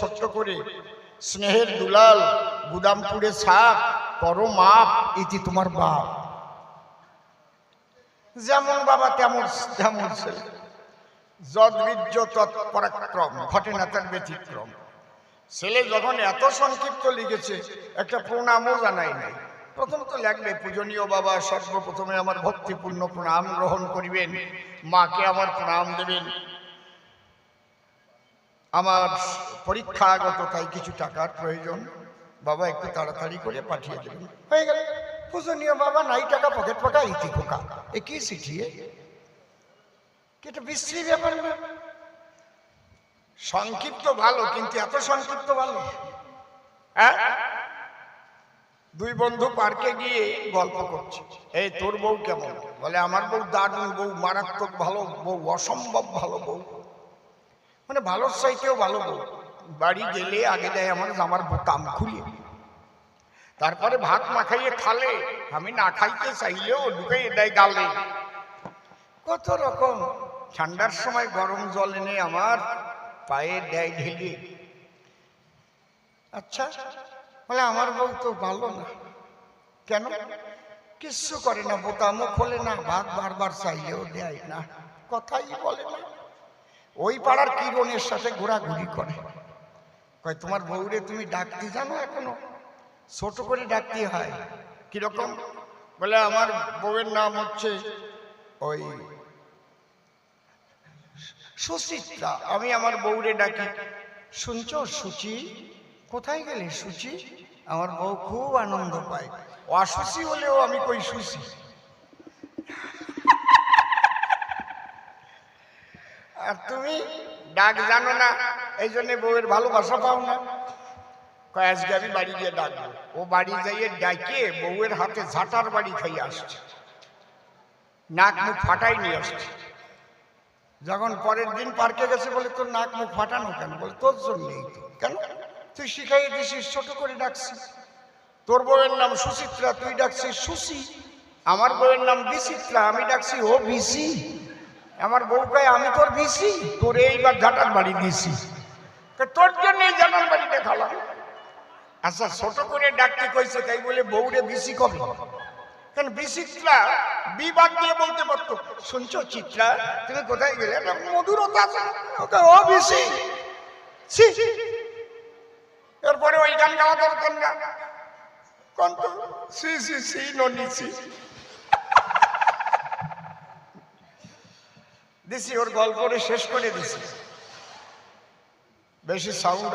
ছোট্ট করে। স্নেহের দুলাল, গুদামপুরে সাপ করো মাপ ইতি তোমার বাপ। যেমন বাবা তেমন তেমন ছেলে। যদ্বীর্য তৎপরাক্রম, ঘটে না তার ব্যতিক্রম। ছেলে যখন এত সংক্ষিপ্ত লিখেছে, একটা প্রণামও জানাই নাই। প্রথম তো লাগবে, পূজনীয় বাবা, সর্বপ্রথমে আমার ভক্তিপূর্ণ প্রণাম গ্রহণ করিবেন। মাকে আমার প্রণাম দেবেন। আমার পরীক্ষাগত তাই কিছু টাকার প্রয়োজন। বাবা একটু তাড়াতাড়ি করে পাঠিয়ে দেবেন। হয়ে গেল। পূজনীয় বাবা নাই টাকা পকেট পাকা ইতি খোকা? এ কি কি এটা বিশ্রী ব্যাপার না? সংক্ষিপ্ত ভালো কিন্তু এত সংক্ষিপ্ত ভালো। হ্যাঁ? দুই বন্ধু পার্কে গিয়ে গল্প করছে। এই তোর বউ কেমন? বলে আমার বউ দারুণ বউ মারাত্মক ভালো বউ অসম্ভব ভালো বউ। মানে ভালোর চাইতেও ভালো বউ। বাড়ি গেলে আগে দেয় আমার জামার বোতাম খুলে। তারপরে ভাত না খাইয়ে খালে। আমি না খাইতে চাইলেও ঢুকে দেয় গালে। কত রকম। ঠান্ডার সময় গরম জল এনে আমার পায়ে দেয় ঢেলে। আচ্ছা বলে আমার বউ তো ভালো না। কেন? কিচ্ছু করে না, বোতামও খোলে না, ভাত বারবার চাইলেও দেয় না। কথাই বলে না। ওই পাড়ার কিরণের সাথে ঘোরাঘুরি করে। কয়, তোমার বউরে তুমি ডাকতে জানো এখনও? ছোট করে ডাকতে হয়। কীরকম? বলে আমার বউয়ের নাম হচ্ছে ওই সুচিত্রা। আমি আমার বউরে ডাকি। শুনছো, সুচি? কোথায় গেলে সুচি? আমার বউ খুব আনন্দ পায়। অসুচি হলেও আমি কই সুচি? আর তুমি ডাক জানো না। এই জন্য বউয়ের ভালোবাসা পাও না। আজকে আমি বাড়ি গিয়ে ডাকবো। ও বাড়ি যাইয়ে ডাকে বউয়ের হাতে ঝাঁটার বাড়ি খাইয়ে আসছে। নাক মুখ ফাটাই নিয়ে আসছে। যখন পরের দিন পার্কে গেছে বলে, তোর নাক মুখ ফাটানো কেন? বলে, তোর জন্যই তো। কেন? তুই শিখাই দিছিস, ছোট করে ডাকছিস। তোর বউয়ের নাম সুচিত্রা, তুই ডাকছিস সুসি আমার বউয়ের নাম বিচিত্রা, আমি ডাকছি, ও বিসি আমার বউ কয়, আমি তোর বিসি তোর এইবার ঝাঁটার বাড়ি দিয়েছি। তা তোর জন্য জানার বাড়ি দেখালাম আচ্ছা ছোট করে ডাকতে কইছে তাই বলে বউরে বিচিত্রা বিবাদ দিয়ে বলতে পারতো। শুনছো চিত্রা তুমি কোথায় গেলে? একটা মধুরতা আছে ওকে ও এরপরে ওই গান গাওয়া দরকার না। কন্ত। সি সি সি ননি দিছি ওর গল্পরে শেষ করে দিছি। বেশি সাউন্ড